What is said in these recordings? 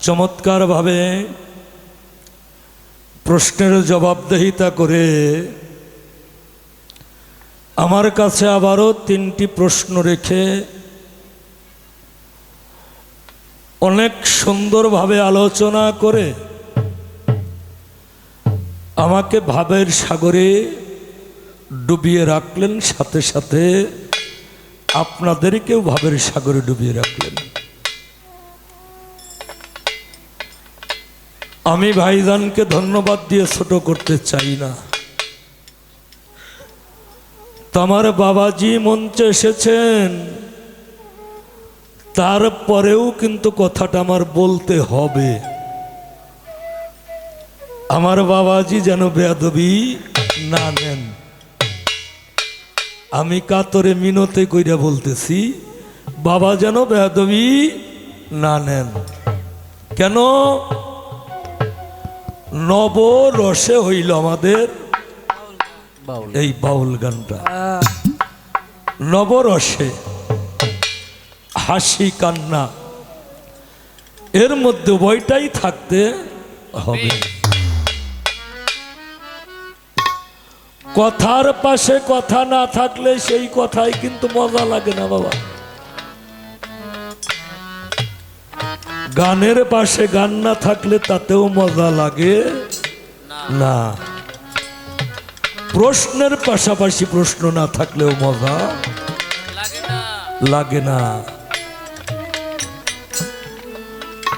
চমৎকারভাবে প্রশ্নের জবাবদেহিতা করে আমার কাছে আবারও তিনটি প্রশ্ন রেখে অনেক সুন্দরভাবে আলোচনা করে আমাকে ভাবের সাগরে ডুবিয়ে রাখলেন, সাথে সাথে আপনাদেরকেও ভাবের সাগরে ডুবিয়ে রাখলেন। আমি ভাইজানকে ধন্যবাদ দিয়ে ছোট করতে চাই না। তোমার বাবাজি মঞ্চে এসেছেন। তারপরেও কিন্তু কথাটা আমার বলতে হবে। আমার বাবাজি যেন বেয়াদবি না নেন। আমি কাতরে মিনতে কইরা বলতেছি, বাবা যেন বেয়াদবি না নেন। কেন? নব রসে হইল আমাদের এই বাউল গানটা। নবরসে হাসি কান্না, এর মধ্যে বইটাই থাকতে হবে। কথার পাশে কথা না থাকলে সেই কথাই কিন্তু মজা লাগে না বাবা। গানের পাশে গান না থাকলে তাতেও মজা লাগে? না। প্রশ্নের পাশাপাশি প্রশ্ন না থাকলেও মজা? লাগে না।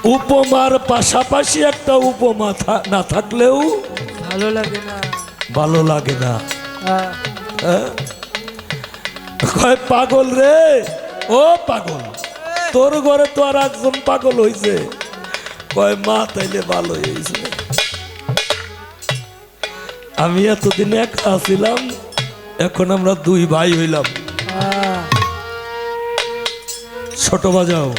উপমার পাশাপাশি একটা উপমা না থাকলেও ভালো লাগে না। ভালো লাগে না। হ্যাঁ? কয় পাগল রে? ও পাগল। তোর ঘরে তো আর একজন পাগল হইছে। কয়, মা, তাইলে ভালো হয়েছে আমি এতদিন একা ছিলাম, এখন আমরা দুই ভাই হইলাম। ছোট বাজাও।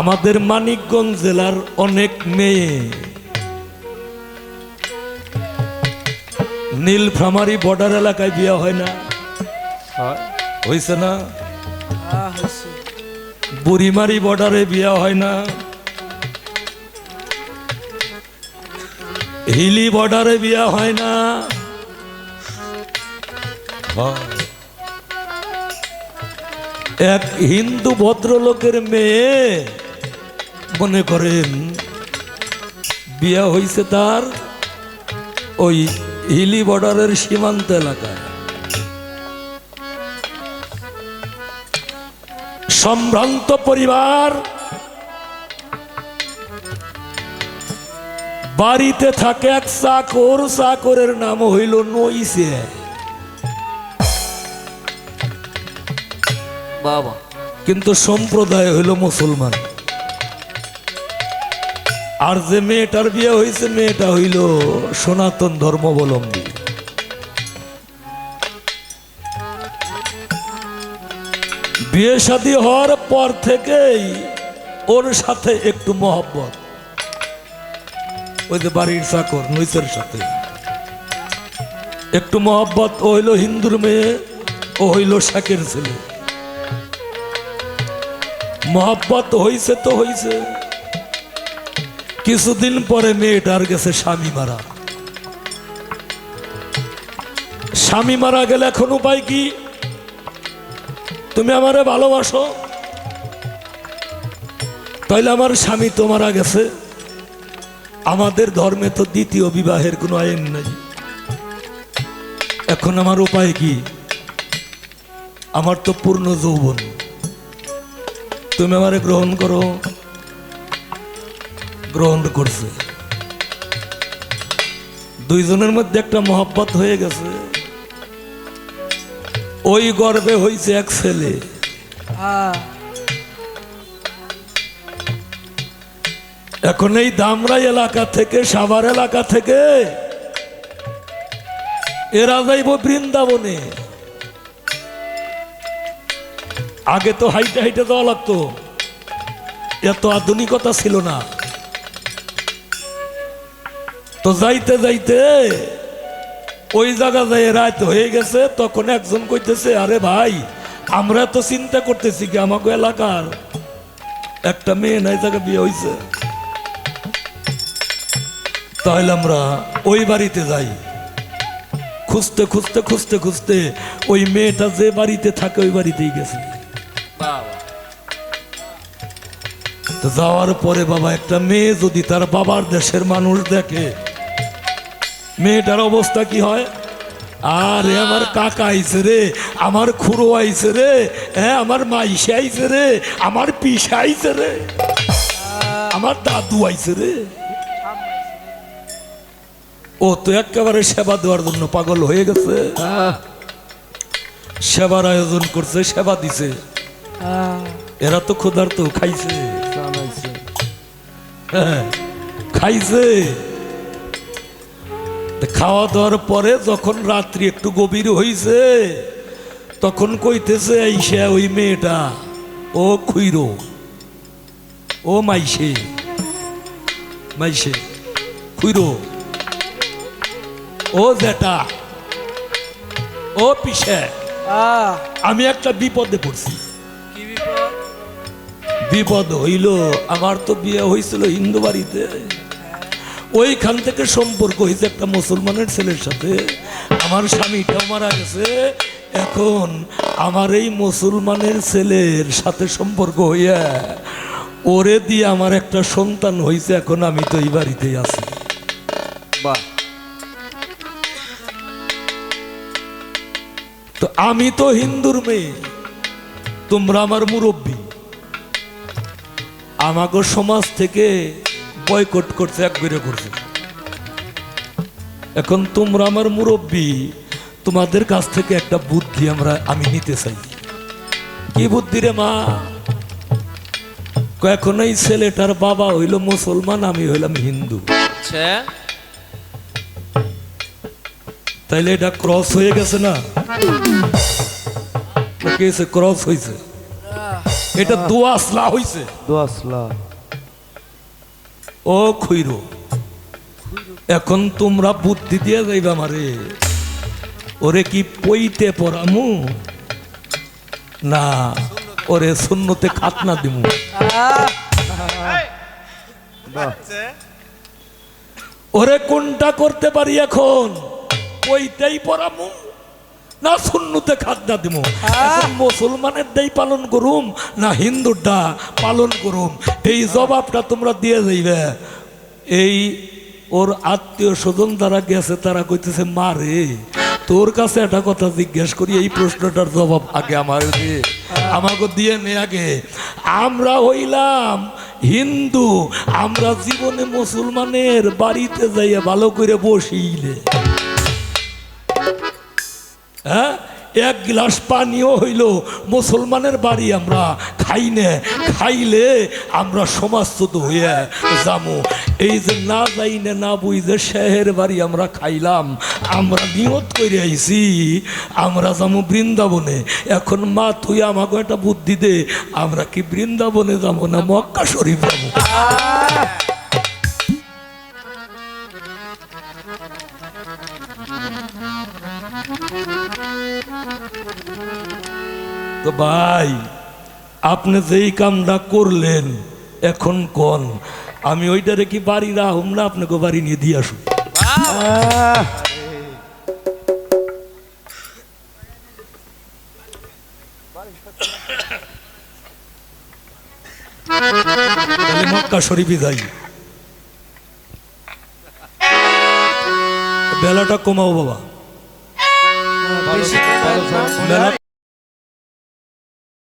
আমাদের মানিকগঞ্জ জেলার অনেক মেয়ে। নীলফামারি বর্ডার এলাকায় বিয়ে হয় না। হয়েছে না? বুড়িমারি বর্ডারে বিয়ে হয় না। হিলি বর্ডারে বিয়ে হয় না। এক হিন্দু ভদ্রলোকের মেয়ে মনে করেন বিয়ে হয়েছে তার ওই হিলি বর্ডারের সীমান্ত এলাকায়। সম্ভ্রান্ত পরিবার বাড়িতে থাকে এক চাকর চাকরের নাম হইল নইসে বাবা। কিন্তু সম্প্রদায় হইল মুসলমান। আর যে মেয়েটার বিয়ে হয়েছে, মেয়েটা হইল সনাতন ধর্মাবলম্বী। বিয়ে শাদী হওয়ার পর থেকেই ওর সাথে একটু মহব্বত। ওই যে বাড়ির চাকর নৈসের সাথে। একটু মহব্বত, ও হইল হিন্দুর মেয়ে, ও হইল শাকের ছেলে। মহব্বত হইছে তো হইছে। কিছুদিন পরে মেয়েটার গেছে স্বামী মারা। স্বামী মারা গেলে এখন উপায় কি? তুমি আমারে ভালোবাসো? তাইলে আমার স্বামী তো মারা গেছে। আমাদের ধর্মে তো দ্বিতীয় বিবাহের কোনো আইন নাই। এখন আমার উপায় কি? আমার তো পূর্ণ যৌবন। তুমি আমারে গ্রহণ করো। গ্রহণ করছে। দুইজনের মধ্যে একটা মহব্বত হয়ে গেছে। ওই গর্বে হয়েছে এক ছেলে। এখন এই দামরাই এলাকা থেকে, সাভার এলাকা থেকে এরা যাইব বৃন্দাবনে। আগে তো হাইটে হাইটে যাওয়া লাগতো। এত আধুনিকতা ছিল না। তো যাইতে যাইতে ওই জায়গা যাই রাত হয়ে গেছে, তখন একজন কইতেছে, আরে ভাই, আমরা তো চিন্তা করতেছি কি আমাকে এলাকার একটা মেয়ে নাই জায়গা বিয়ে হয়েছে তাহলে আমরা ওই বাড়িতে যাই। খুঁজতে খুঁজতে খুঁজতে খুঁজতে ওই মেয়েটা যে বাড়িতে থাকে, ওই বাড়িতেই গেছে। যাওয়ার পরে বাবা, একটা মেয়ে যদি তার বাবার দেশের মানুষ দেখে মেয়েটার অবস্থা কি হয়? আরে আমার কাকা আইছে রে আমার খুড়ো আইছে রে হ্যাঁ আমার মাইসে আইছে রে আমার পিসা আইছে রে আমার দাদু আইছে রে। ও তো একেবারে সেবা দেওয়ার জন্য পাগল হয়ে গেছে। সেবার আয়োজন করছে সেবা দিছে। এরা তো ক্ষুধার্ত খাইছে। হ্যাঁ, খাইছে। খাওয়া দাওয়ার পরে যখন রাত্রি একটু গভীর হইছে তখন কইতেছে আইসা ওই মেয়েটা ও খুইরো ও মাইসে মাইসে খুইরো ও জেটা ও পিসে আমি একটা বিপদে পড়ছি। বিপদ? বিপদ হইল আমার তো বিয়ে হয়েছিল হিন্দু বাড়িতে। ওইখান থেকে সম্পর্ক হয়েছে একটা মুসলমানের ছেলের সাথে। আমার স্বামীটাও মারা গেছে। এখন আমার এই মুসলমানের ছেলের সাথে সম্পর্ক হইয়া ওরে দিয়ে আমার একটা সন্তান হয়েছে এখন আমি তো এই বাড়িতেই আছি। বাহ। তো আমি তো হিন্দুর মেয়ে তোমরা আমার মুরব্বী। আমাকে সমাজ থেকে বয়কট করছে একবারে করছে। এখন তোমরা আমার মুরব্বী তোমাদের কাছ থেকে একটা বুদ্ধি আমরা আমি নিতে চাই। কি বুদ্ধি রে মা? এখন এই ছেলেটার বাবা হইল মুসলমান আমি হইলাম হিন্দু। আচ্ছা। তাইলে এটা ক্রস হয়ে গেছে না? ক্রস হয়েছে এটা দোয়াসলা হয়েছে দোয়াসলা। ও খুইরো এখন তোমরা বুদ্ধি দিয়ে যাইবে মারে। ওরে কি পইতে পড়ামু না, ওরে শূন্যতে খাতনা দিমু। ওরে কোনটা করতে পারি এখন? পইতেই পড়ামু না শূন্যতে খাতনা দিব এখন মুসলমানের দাই পালন করুম না হিন্দুরটা পালন করুম। এই জবাবটা তোমরা দিয়ে যাইবে। এই ওর আত্মীয় স্বজন যারা গেছে তারা কইতেছে মারে তোর কাছে একটা কথা জিজ্ঞেস করি এই প্রশ্নটার জবাব আগে আমার দে। আমাকে দিয়ে নে আগে। আমরা হইলাম হিন্দু আমরা জীবনে মুসলমানের বাড়িতে যাইয়া ভালো করে বসিলে। হ্যাঁ? এক গ্লাস পানিও হইল, মুসলমানের বাড়ি আমরা খাই নে খাইলে আমরা সমাজচ্যুত হইয়া যামু। এই যে না যাই না না যে শেহের বাড়ি আমরা খাইলাম, আমরা নিয়ত করে আইছি, আমরা যাব বৃন্দাবনে। এখন মা তুই আমাকে একটা বুদ্ধি দে, আমরা কি বৃন্দাবনে যাব না মক্কা শরীফ যাব তো ভাই, আপনি যেই কামটা করলেন, এখন কোন? আমি ওইটারে কি বাড়ি রাহুম না আপনাকে বাড়ি নিয়ে দিয়ে আসুন বেলাটা কমাও বাবা। বেশি কথা না। বেলা